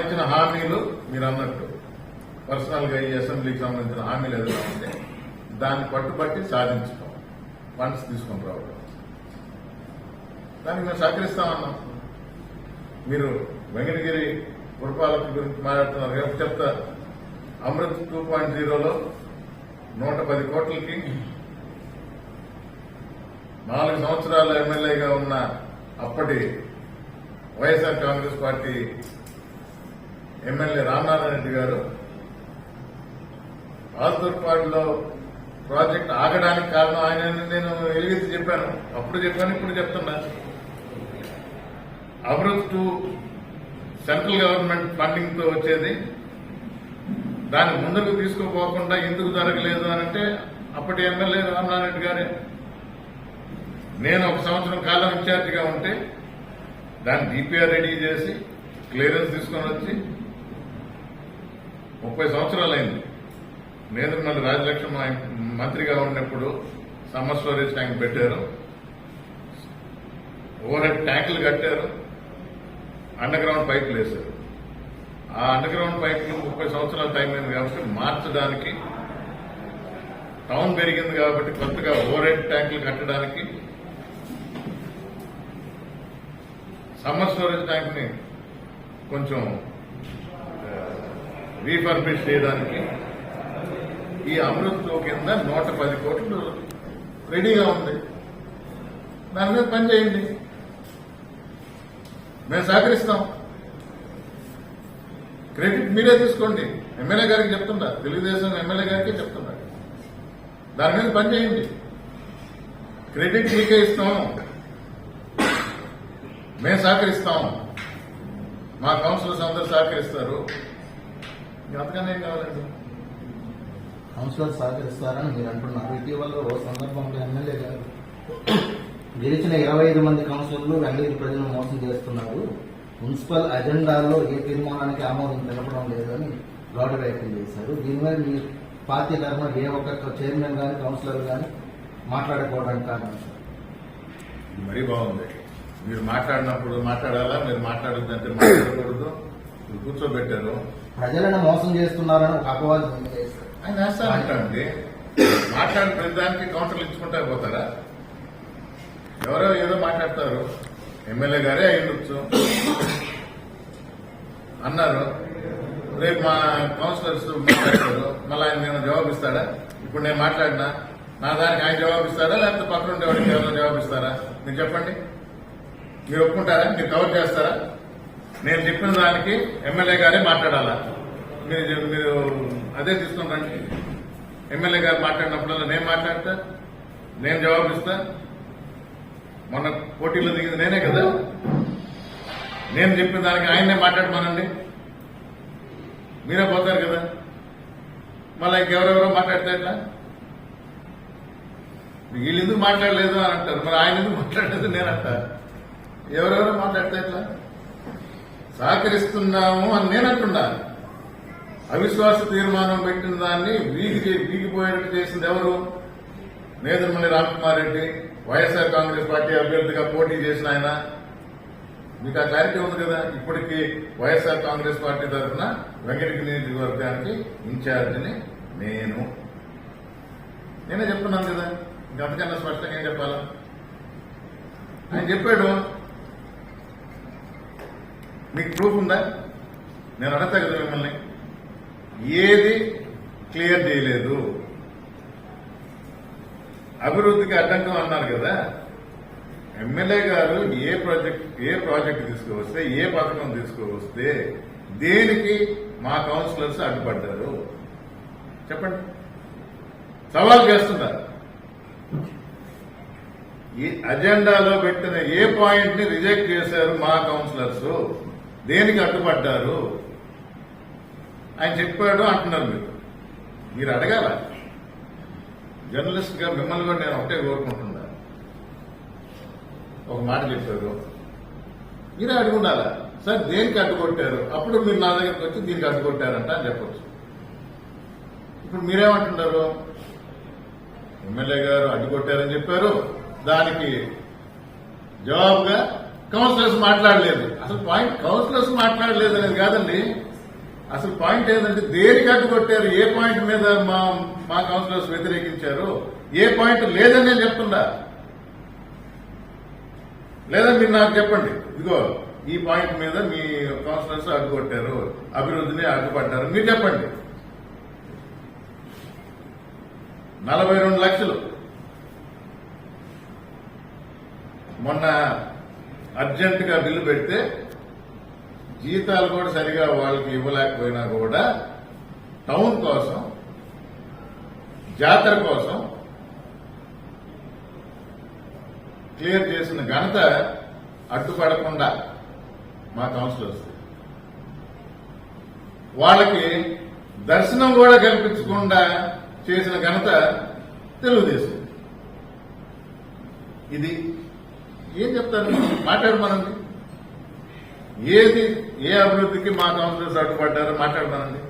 ఇచ్చిన హామీలు మీరు అన్నట్టు. పర్సనల్గా ఈ అసెంబ్లీకి సంబంధించిన హామీలు ఏదైనా ఉంటే దాన్ని పట్టుబట్టి సాధించుకోవాలి. ఫండ్స్ తీసుకొని రావడం. దానికి మేము సహకరిస్తామన్నాం మీరు వెంకటగిరి పురపాలక గురించి మాట్లాడుతున్నారు. రేపు చెప్తా. అమృత్ టూ పాయింట్ జీరోలో నూట పది కోట్లకి నాలుగు సంవత్సరాల ఎమ్మెల్యేగా ఉన్న అప్పటి వైఎస్ఆర్ కాంగ్రెస్ పార్టీ ఎమ్మెల్యే రామనారాయణ రెడ్డి గారు ఆల్తూర్పాడులో ప్రాజెక్ట్ ఆగడానికి కారణం ఆయన నేను ఎలిగెత్తి చెప్పాను. అప్పుడు చెప్పాను ఇప్పుడు చెప్తున్నా. అమృత్ టు సెంట్రల్ గవర్నమెంట్ ఫండింగ్తో వచ్చేది. దాన్ని ముందుకు తీసుకుపోకుండా ఎందుకు జరగలేదు అని అంటే అప్పటి ఎమ్మెల్యే రామనారాయణ రెడ్డి గారే. నేను ఒక సంవత్సరం కాలం ఇన్ఛార్జిగా ఉంటే దాన్ని డిపిఆర్ రెడీ చేసి క్లియరెన్స్ తీసుకొని వచ్చి ముప్పై సంవత్సరాలు అయింది నేదురుమల్లి రాజలక్ష్మి మంత్రిగా ఉన్నప్పుడు సమ్మర్ స్టోరేజ్ ట్యాంక్ పెట్టారు. ఓవర్ హెడ్ ట్యాంకులు కట్టారు. అండర్ గ్రౌండ్ పైపులు వేశారు. ఆ అండర్ గ్రౌండ్ పైపులు ముప్పై సంవత్సరాల టైం అయింది కాబట్టి మార్చడానికి టౌన్ పెరిగింది కాబట్టి కొత్తగా ఓవర్ హెడ్ ట్యాంకులు కట్టడానికి సమ్మర్ స్టోరేజ్ ట్యాంక్ని కొంచెం రీఫర్బిష్ చేయడానికి ఈ అమృత్ కింద నూట పది కోట్లు రెడీగా ఉంది. దాని మీద పని చేయండి. మేము సహకరిస్తాం. క్రెడిట్ మీరే తీసుకోండి. ఎమ్మెల్యే గారికి చెప్తున్నా తెలుగుదేశం ఎమ్మెల్యే గారికి చెప్తున్నా దాని మీద పని చేయండి. క్రెడిట్ మీకే ఇస్తాం. మేము సహకరిస్తాం. మా కౌన్సిలర్స్ అందరూ సహకరిస్తారు. ఏం కావాలండి. కౌన్సిలర్ సహకరిస్తారని మీరు అంటున్నారు. ఇటీవల ఓ సందర్భంలో ఎమ్మెల్యే గారు గెలిచిన ఇరవై ఐదు మంది కౌన్సిలర్లు వెంగళూరు ప్రజలను మోసం చేస్తున్నారు. మున్సిపల్ అజెండాలో ఏ తీర్మానానికి ఆమోదం తెలపడం లేదని గౌడ వ్యాఖ్యలు చేశారు. దీని మీద మీ పార్టీ తరఫున ఏ ఒక్క చైర్మన్ కానీ కౌన్సిలర్ కానీ మాట్లాడుకోవడానికి కారణం మరీ బాగుంది. మీరు మాట్లాడినప్పుడు మాట్లాడాలా? మీరు మాట్లాడొద్దంటే మాట్లాడకూడదు. మీరు కూర్చోబెట్టారు. ప్రజలను మోసం చేస్తున్నారని ఒక అపవాదం. ఆయన వేస్తానంటండి మాట్లాడిన ప్రతిదానికి కౌంటర్లు ఇచ్చుకుంటా పోతారా? ఎవరో ఏదో మాట్లాడతారు. ఎమ్మెల్యే గారే అయ్యుండొచ్చు. అన్నారు. రేపు మా కౌన్సిలర్స్ మాట్లాడతారు. మళ్ళీ ఆయన నేను జవాబు ఇస్తాడా ఇప్పుడు నేను మాట్లాడినా. నా దానికి ఆయన జవాబు ఇస్తారా లేకపోతే పక్కన ఉండేవాడికి ఎవరైనా జవాబు ఇస్తారా మీరు చెప్పండి. మీరు ఒప్పుకుంటారా? మీరు కవర్ చేస్తారా? నేను చెప్పిన దానికి ఎమ్మెల్యే గారే మాట్లాడాలా? మీరు మీరు అదే తీసుకుని రండి. ఎమ్మెల్యే గారు మాట్లాడినప్పుడల్లా నేను మాట్లాడతా నేను జవాబిస్తా. మొన్న పోటీలో దిగింది నేనే కదా? నేను చెప్పిన దానికి ఆయన్నే మాట్లాడమనండి. మీరే పోతారు కదా? మళ్ళీ ఇంకెవరెవరో మాట్లాడతా ఇట్లా వీళ్ళు ఎందుకు మాట్లాడలేదు అని అంటారు. మరి ఆయన ఎందుకు మాట్లాడలేదు నేను అంటా. ఎవరెవరో మాట్లాడతా ఇట్లా సహకరిస్తున్నాము అని నేను అంటున్నా అవిశ్వాస తీర్మానం పెట్టిన దాన్ని వీగి వీగిపోయేట్టు చేసింది ఎవరు? నేదురుమల్లి రామకుమార్ రెడ్డి వైఎస్ఆర్ కాంగ్రెస్ పార్టీ అభ్యర్థిగా పోటీ చేసిన ఆయన. మీకు ఆ క్లారిటీ ఉంది కదా? ఇప్పటికీ వైఎస్ఆర్ కాంగ్రెస్ పార్టీ తరఫున వెంకటగిరి నియోజకవర్గానికి ఇన్ఛార్జిని నేను. నేనే చెప్తున్నాను కదా? ఇంకంతకన్నా స్పష్టంగా ఏం చెప్పాలా? ఆయన చెప్పాడు మీకు ప్రూఫ్ ఉందా? నేను అడతా కదా మిమ్మల్ని. ఏది క్లియర్ చేయలేదు? అభివృద్ధికి అడ్డంకం అన్నారు కదా. ఎమ్మెల్యే గారు ఏ ప్రాజెక్ట్ ఏ ప్రాజెక్ట్ తీసుకువస్తే ఏ పథకం తీసుకువస్తే దేనికి మా కౌన్సిలర్స్ అడ్డుపడ్డారు? చెప్పండి. సవాల్ చేస్తున్నారు ఈ అజెండాలో పెట్టిన ఏ పాయింట్ని రిజెక్ట్ చేశారు మా కౌన్సిలర్స్ దేనికి అడ్డుపడ్డారు? ఆయన చెప్పాడు అంటున్నారు మీరు. మీరు అడగాల? జర్నలిస్ట్గా మిమ్మల్ని కూడా నేను ఒకటే కోరుకుంటున్నా. ఒక మాట చెప్పారు. మీరే అడుగుండాలా? సార్ దేనికి అడ్డుకొట్టారు? అప్పుడు మీరు నా దగ్గరికి వచ్చి దీనికి అడ్డుకొట్టారంట అని చెప్పొచ్చు. ఇప్పుడు మీరేమంటున్నారు? ఎమ్మెల్యే గారు అడ్డుకొట్టారని చెప్పారు. దానికి జవాబుగా కౌన్సిలర్స్ మాట్లాడలేదు. అసలు పాయింట్ కౌన్సిలర్స్ మాట్లాడలేదు అనేది కాదండి. అసలు పాయింట్ ఏంటంటే దేనికి అడ్డుకొట్టారు ఏ పాయింట్ మీద మా మా కౌన్సిలర్స్ వ్యతిరేకించారు? ఏ పాయింట్ లేదని నేను చెప్తున్నా. లేదా మీరు నాకు చెప్పండి. ఇదిగో ఈ పాయింట్ మీద మీ కౌన్సిలర్స్ అడ్డుకొట్టారు అభివృద్ధిని అడ్డుపడ్డారు. మీరు చెప్పండి. నలభై రెండు లక్షలు. మొన్న అర్జెంట్గా బిల్లు పెడితే జీతాలు కూడా సరిగా వాళ్ళకి ఇవ్వలేకపోయినా కూడా టౌన్ కోసం జాతర కోసం క్లియర్ చేసిన ఘనత అడ్డుపడకుండా మా కౌన్సిలర్స్ వాళ్ళకి దర్శనం కూడా కల్పించకుండా చేసిన ఘనత తెలుగుదేశం. ఇది ఏం చెప్తారు మాట్లాడమనండి ఏది ఏ అభివృద్ధికి మా కౌన్సిలర్స్ అడ్డుపడ్డారో మాట్లాడమనండి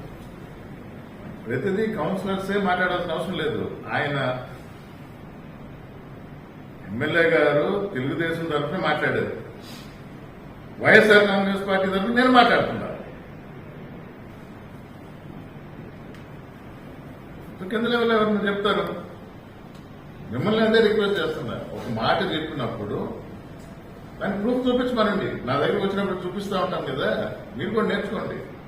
ప్రతిదీ కౌన్సిలర్సే మాట్లాడాల్సిన అవసరం లేదు. ఆయన ఎమ్మెల్యే గారు తెలుగుదేశం తరఫున మాట్లాడారు. వైఎస్ఆర్ కాంగ్రెస్ పార్టీ తరఫున నేను మాట్లాడుతున్నా. కింద లెవెల్ ఎవరిని చెప్తారు? మిమ్మల్ని అదే రిక్వెస్ట్ చేస్తున్నా ఒక మాట చెప్పినప్పుడు దానికి ప్రూఫ్ చూపించమనండి. నా దగ్గర వచ్చినప్పుడు చూపిస్తా ఉంటాం కదా. మీరు కూడా నేర్చుకోండి.